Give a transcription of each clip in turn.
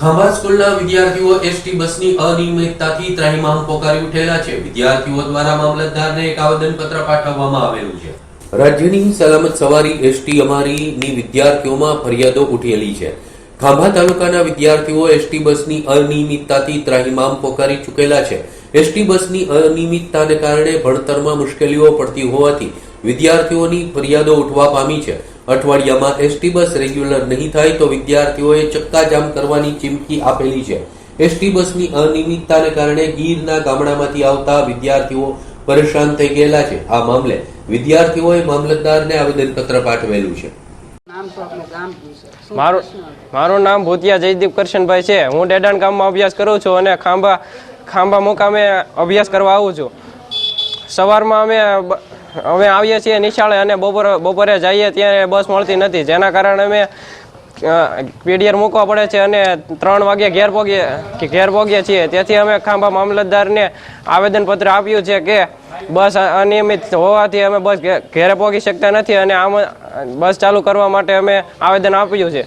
ખાંભા સ્કૂલના વિદ્યાર્થીઓ એસટી બસની અનિયમિતતાથી ત્રાહિમામ પોકારી ઉઠેલા છે. વિદ્યાર્થીઓ દ્વારા મામલતદારને એક આવેદનપત્ર પાઠવવામાં આવેલું છે. રાજ્યની સલામત સવારી એસટી અમારીની વિદ્યાર્થીઓમાં ફરિયાદો ઉઠેલી છે. ખાંભા તાલુકાના વિદ્યાર્થીઓ એસટી બસની અનિયમિતતાથી ત્રાહિમામ પોકારી ચૂકેલા છે. એસટી બસની અનિયમિતતાને કારણે ભણતરમાં મુશ્કેલીઓ પડતી હોવાથી વિદ્યાર્થીઓની ફરિયાદો ઉઠવા પામી છે. અઠવાડિયામાં એસટી બસ રેગ્યુલર નહીં થાય તો વિદ્યાર્થીઓએ ચક્કાજામ કરવાની ચીમકી આપેલી છે. એસટી બસની અનિયમિતતાને કારણે ગીરના ગામડામાંથી આવતા વિદ્યાર્થીઓ પરેશાન થઈ ગયેલા છે. આ મામલે વિદ્યાર્થીઓએ મામલતદારને આવેદનપત્ર પાઠવેલું છે. નામ તો આપણે ગામ પૂછે શું મારું મારું નામ ભૂતિયા જયદીપ કરશનભાઈ છે. હું ડેડાણ ગામમાં અભ્યાસ કરું છું અને ખાંભા ખાંભા મુકામે અભ્યાસ કરવા આવું છું. સવારમાં અમે અમે આવીએ છીએ નિશાળે અને બપોરે બપોરે જઈએ ત્યારે બસ મળતી નથી. જેના કારણે અમે પીડીઆર મૂકવા પડે છે અને ત્રણ વાગે ઘેર પહોંચીએ કે ઘેર પહોંચીએ છીએ. તેથી અમે ખાંભા મામલતદારને આવેદનપત્ર આપ્યું છે કે બસ અનિયમિત હોવાથી અમે બસ ઘેરે પહોંચી શકતા નથી અને આમ બસ ચાલુ કરવા માટે અમે આવેદન આપ્યું છે.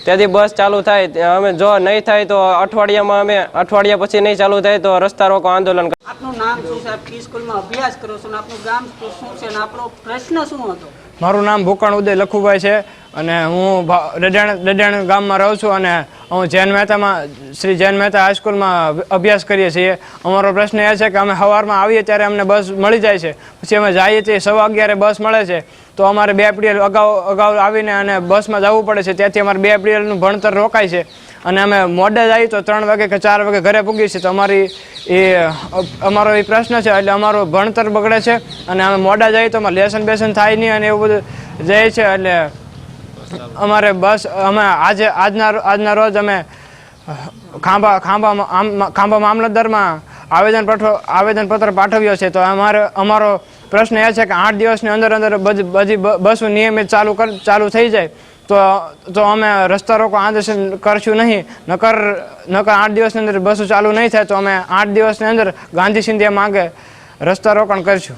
તેથી બસ ચાલુ થાય અમે જો નહીં થાય તો અઠવાડિયામાં અમે અઠવાડિયા પછી નહીં ચાલુ થાય તો રસ્તા રોકો આંદોલન આપનું નામ શું છે? આપ સ્કૂલમાં અભ્યાસ કરો છો આપનું ગામ શું છે અને આપણો પ્રશ્ન શું હતો? મારું નામ ભૂકણ ઉદય લખુભાઈ છે અને હું ભા- રડાણ રડાણ ગામમાં રહું છું અને હું જૈન મહેતામાં, શ્રી જૈન મહેતા હાઈસ્કૂલમાં અભ્યાસ કરીએ છીએ. અમારો પ્રશ્ન એ છે કે અમે સવારમાં આવીએ ત્યારે અમને બસ મળી જાય છે. પછી અમે જઈએ છીએ, સવા અગિયારે બસ મળે છે. તો અમારે બે પીરિયડ અગાઉ અગાઉ આવીને અને બસમાં જવું પડે છે. ત્યાંથી અમારે બે પીરિયડનું ભણતર રોકાય છે. અને અમે મોડે જઈએ તો ત્રણ વાગે કે ચાર વાગે ઘરે પૂગીએ છીએ. તો અમારી એ અમારો એ પ્રશ્ન છે, એટલે અમારું ભણતર બગડે છે. અને અમે મોડા જઈએ તો અમારે લેસન બેસન થાય નહીં અને એવું બધું જાય છે. એટલે અમારે બસ, અમે આજે, આજના આજના રોજ અમે ખાંભા ખાંભા ખાંભા મામલતદારમાં આવેદન પઠો, આવેદનપત્ર પાઠવ્યો છે. તો અમારે, અમારો પ્રશ્ન એ છે કે આઠ દિવસની અંદર અંદર બધી બધી બસો નિયમિત ચાલુ ચાલુ થઈ જાય, તો તો અમે રસ્તા રોકો આંદોલન કરશું નહીં. નકર નકર આઠ દિવસની અંદર બસો ચાલુ નહીં થાય, તો અમે આઠ દિવસની અંદર ગાંધી સિંધિયા માંગે રસ્તા રોકાણ કરશું.